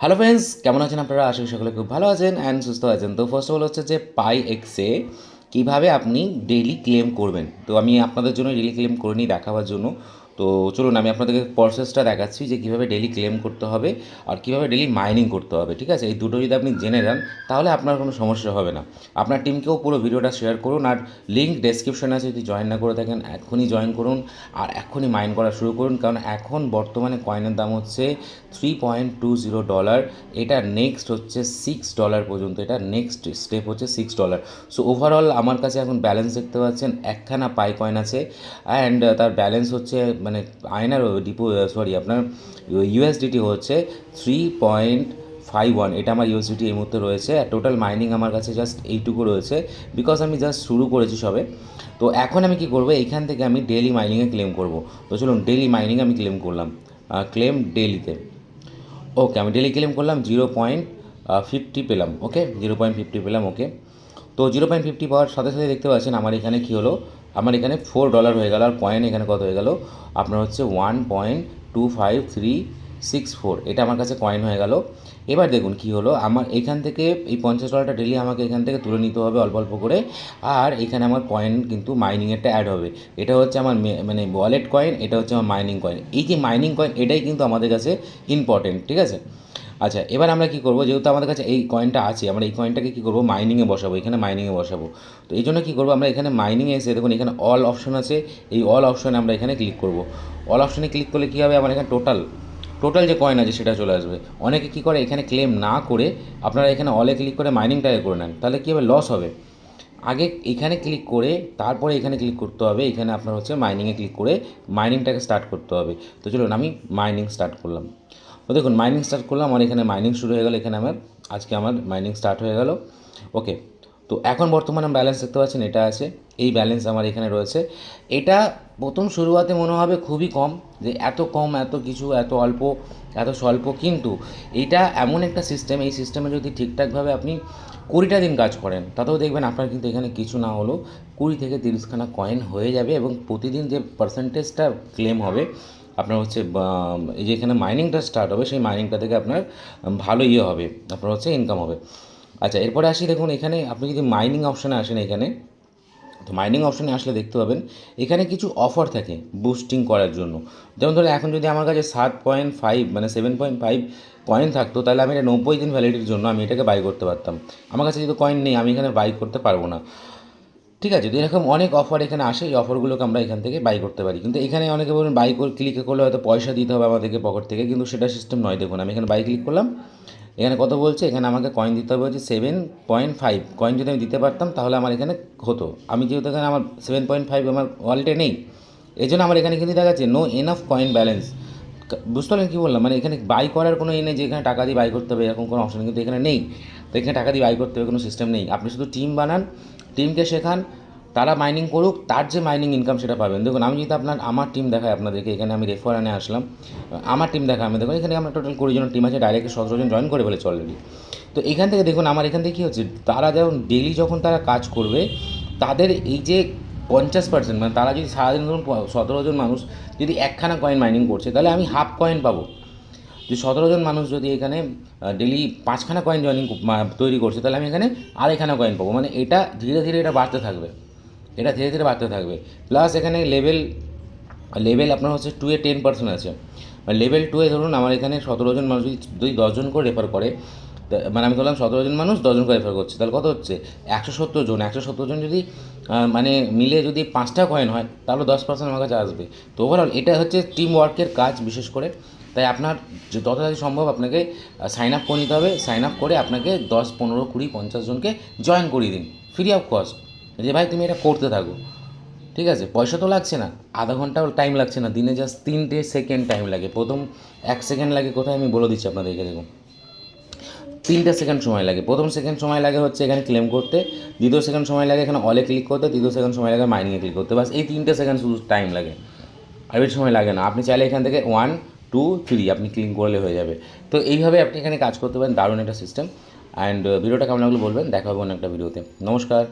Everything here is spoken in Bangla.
হ্যালো ফ্রেন্ডস কেমন আছেন আপনারা? আশা করি সকলে খুব ভালো আছেন অ্যান্ড সুস্থ আছেন। তো ফার্স্ট অফ অল হচ্ছে যে পাই এক্সে কীভাবে আপনি ডেইলি ক্লেম করবেন? তো আমি আপনাদের জন্য ডেইলি ক্লেম করে নিই, দেখাবার জন্য। তো চলুন আমি আপনাদেরকে প্রসেসটা দেখাচ্ছি যে কীভাবে ডেলি ক্লেম করতে হবে আর কীভাবে ডেলি মাইনিং করতে হবে, ঠিক আছে? এই দুটো যদি আপনি জেনে যান তাহলে আপনার কোনো সমস্যা হবে না। আপনার টিমকেও পুরো ভিডিওটা শেয়ার করুন আর লিঙ্ক ডেসক্রিপশনে আছে, যদি জয়েন না করে থাকেন, এখনই জয়েন করুন আর এখনই মাইন করা শুরু করুন। কারণ এখন বর্তমানে কয়েনের দাম হচ্ছে three point two zero dollar এটা নেক্সট হচ্ছে সিক্স ডলার পর্যন্ত, এটা নেক্সট স্টেপ হচ্ছে সিক্স ডলার সো ওভারঅল আমার কাছে এখন ব্যালেন্স দেখতে পাচ্ছেন, একখানা পাই কয়েন আছে অ্যান্ড তার ব্যালেন্স হচ্ছে মানে আয়নার ডিপো সরি আপনার ইউএসডিটি হচ্ছে থ্রি পয়েন্ট ফাইভ ওয়ান এটা আমার ইউএসডিটি এই মুহূর্তে রয়েছে। আর টোটাল মাইনিং আমার কাছে জাস্ট এইটুকু রয়েছে। বিকজ আমি জাস্ট শুরু করেছি সবে। তো এখন আমি কি করব? এইখান থেকে আমি ডেলি মাইনিংয়ে ক্লেম করব। তো চলুন ডেলি মাইনিং আমি ক্লেম করলাম। ক্লেম ডেলিতে ওকে আমি ডেলি ক্লেম করলাম জিরো পয়েন্ট ফিফটি পেলাম। ওকে জিরো পয়েন্ট ফিফটি পেলাম ওকে তো জিরো পয়েন্ট ফিফটি পাওয়ার সাথে সাথে দেখতে পাচ্ছেন, আমার এখানে কী হলো? আমার এখানে ফোর ডলার হয়ে গেল, আর কয়েন এখানে কত হয়ে গেল? আপনার হচ্ছে one point two five three six four এটা আমার কাছে কয়েন হয়ে গেল। এবার দেখুন কি হলো, আমার এখান থেকে, এই পঞ্চাশ ডলারটা ডেলি আমাকে এখান থেকে তুলে নিতে হবে অল্প অল্প করে, আর এখানে আমার কয়েন কিন্তু মাইনিংয়েরটা অ্যাড হবে। এটা হচ্ছে আমার মানে ওয়ালেট কয়েন এটা হচ্ছে আমার মাইনিং কয়েন এই যে মাইনিং কয়েন এটাই কিন্তু আমাদের কাছে ইম্পর্টেন্ট ঠিক আছে? আচ্ছা এবার আমরা কি করব? যেহেতু আমাদের কাছে এই কয়েনটা আছে, আমরা এই কয়েনটাকে কি করব? মাইনিংয়ে বসাবো, এখানে মাইনিংয়ে বসাবো। তো এই জন্য কী করব? আমরা এখানে মাইনিংয়ে এসে দেখুন, এখানে অল অপশন আছে, এই অল অপশনে আমরা এখানে ক্লিক করব। অল অপশনে ক্লিক করলে কী হবে? আমার এখানে টোটাল টোটাল যে কয়েন আছে, সেটা চলে আসবে। অনেকে কী করে? এখানে ক্লেম না করে আপনারা এখানে অলে ক্লিক করে মাইনিংটাকে করে নেন। তাহলে কী হবে? লস হবে। আগে এখানে ক্লিক করে, তারপরে এখানে ক্লিক করতে হবে। এখানে আপনার হচ্ছে মাইনিংয়ে ক্লিক করে মাইনিংটাকে স্টার্ট করতে হবে। তো চলুন, আমি মাইনিং স্টার্ট করলাম। তো দেখুন মাইনিং স্টার্ট করলাম, আমার এখানে মাইনিং শুরু হয়ে গেল, এখানে আমার, আজকে আমার মাইনিং স্টার্ট হয়ে গেল। ওকে তো এখন বর্তমানে ব্যালেন্স দেখতে পাচ্ছেন, এটা আছে, এই ব্যালেন্স আমার এখানে রয়েছে। এটা প্রথম শুরুয়াতে মনে হবে খুবই কম, যে এত কম, এত কিছু, এত অল্প, এত স্বল্প, কিন্তু এটা এমন একটা সিস্টেম এই সিস্টেমে যদি ঠিকঠাকভাবে আপনি কুড়িটা দিন কাজ করেন, তাতেও দেখবেন আপনার কিন্তু এখানে কিছু না হলেও কুড়ি থেকে তিরিশখানা কয়েন হয়ে যাবে এবং প্রতিদিন যে পার্সেন্টেজটা ক্লেম হবে আপনার হচ্ছে এই যে এখানে মাইনিংটা স্টার্ট হবে, সেই মাইনিংটা থেকে আপনার ভালো ইয়ে হবে, আপনার হচ্ছে ইনকাম হবে। আচ্ছা এরপরে আসি দেখুন, এখানে আপনি যদি মাইনিং অপশানে আসেন এখানে, তো মাইনিং অপশানে আসলে দেখতে পাবেন, এখানে কিছু অফার থাকে বুস্টিং করার জন্য। যেমন ধরুন, এখন যদি আমার কাছে সাত পয়েন্ট ফাইভ মানে সেভেন পয়েন্ট ফাইভ কয়েন থাকতো, তাহলে আমি এটা নব্বই দিন ভ্যালিডির জন্য আমি এটাকে বাই করতে পারতাম। আমার কাছে যেহেতু কয়েন নেই, আমি এখানে বাই করতে পারব না। ঠিক আছে, যদি এরকম অনেক অফার এখানে আসে, এই অফারগুলোকে আমরা এখান থেকে বাই করতে পারি। কিন্তু এখানে অনেকে বলুন বাই করে ক্লিক করলে হয়তো পয়সা দিতে হবে আমাদেরকে পকেট থেকে, কিন্তু সেটা সিস্টেম নয়। দেখুন, আমি এখানে বাই ক্লিক করলাম। এখানে কত বলছে? এখানে আমাকে কয়েন দিতে হবে হচ্ছে সেভেন পয়েন্ট ফাইভ কয়েন যদি আমি দিতে পারতাম, তাহলে আমার এখানে হতো। আমি যেহেতু এখানে আমার সেভেন পয়েন্ট ফাইভ আমার ওয়ালেটে নেই এই জন্য আমার এখানে কিন্তু দেখাচ্ছে নো এনাফ কয়েন ব্যালেন্স বুঝতে পারলেন কী বললাম? মানে এখানে বাই করার কোনো ই নেই যে এখানে টাকা দিয়ে বাই করতে হবে, এরকম কোনো অপশন কিন্তু এখানে নেই। তো এখানে টাকা দিয়ে বাই করতে হবে, কোনো সিস্টেম নেই। আপনি শুধু টিম বানান টিমকে শেখান, তারা মাইনিং করুক, তার যে মাইনিং ইনকাম সেটা পাবেন। দেখুন, আমি যদি আপনার, আমার টিম দেখাই আপনাদেরকে, এখানে আমি রেফারানে আসলাম, আমার টিম দেখা আমি দেখুন, এখানে আমার টোটাল কুড়ি জন টিম আছে ডাইরেক্ট সতেরো জন জয়েন করে ফেলেছে অলরেডি তো এখান থেকে দেখুন, আমার এখান থেকে কী হচ্ছে, তারা যখন ডেলি যখন তারা কাজ করবে, তাদের এই যে পঞ্চাশ পার্সেন্ট মানে তারা যদি সারাদিন ধরুন সতেরো জন মানুষ যদি একখানা কয়েন মাইনিং করছে, তাহলে আমি হাফ কয়েন পাবো। যে সতেরো জন মানুষ যদি এখানে ডেলি পাঁচখানা কয়েন জয়েনিং তৈরি করছে, তাহলে আমি এখানে আড়াইখানা কয়েন পাবো। মানে এটা ধীরে ধীরে এটা বাড়তে থাকবে। এটা ধীরে ধীরে বাড়তে থাকবে। প্লাস এখানে লেভেল লেভেল আপনার হচ্ছে টু এ টেন পার্সেন্ট আছে। লেভেল টু এ ধরুন আমার এখানে সতেরো জন মানুষ যদি দশজন করে রেফার করে মানে আমি ধরলাম সতেরো জন মানুষ দশজন করে রেফার করছে, তাহলে কত হচ্ছে? একশো সত্তর জন। একশো সত্তর জন যদি মানে মিলে যদি পাঁচটা কয়েন হয়, তাহলে দশ পার্সেন্ট আমার কাছে আসবে। তো ওভারঅল এটা হচ্ছে টিম ওয়ার্কের কাজ বিশেষ করে। তাই আপনার যত তাড়াতাড়ি সম্ভব আপনাকে সাইন আপ করে নিতে হবে। সাইন আপ করে আপনাকে দশ, পনেরো, কুড়ি, পঞ্চাশ জনকে জয়েন করিয়ে দিন। ফ্রি অফ কস্ট যে ভাই তুমি এটা করতে থাকো। ঠিক আছে? পয়সা তো লাগছে না। আধা ঘন্টাও টাইম লাগছে না। দিনে জাস্ট তিনটে সেকেন্ড টাইম লাগে। প্রথম এক সেকেন্ড লাগে কোথায় আমি বলে দিচ্ছি আপনাদেরকে, দেখুন। তিনটে সেকেন্ড সময় লাগে। প্রথম সেকেন্ড সময় লাগে হচ্ছে এখানে ক্লেম করতে। দ্বিতীয় সেকেন্ড সময় লাগে এখানে অলে ক্লিক করতে। তৃতীয় সেকেন্ড সময় লাগে মাইনিংয়ে ক্লিক করতে। বাস এই তিনটে সেকেন্ড শুধু টাইম লাগে। আর বেশি সময় লাগে না। আপনি চাইলে এখান থেকে ওয়ান টু থ্রি আপনি ক্লিন করলে হয়ে যাবে। তো এইভাবে আপনি এখানে কাজ করতে পারেন, দারুণ একটা সিস্টেম অ্যান্ড ভিডিওটা কেমন লাগল বলবেন? দেখা হবে অন্য একটা ভিডিওতে নমস্কার।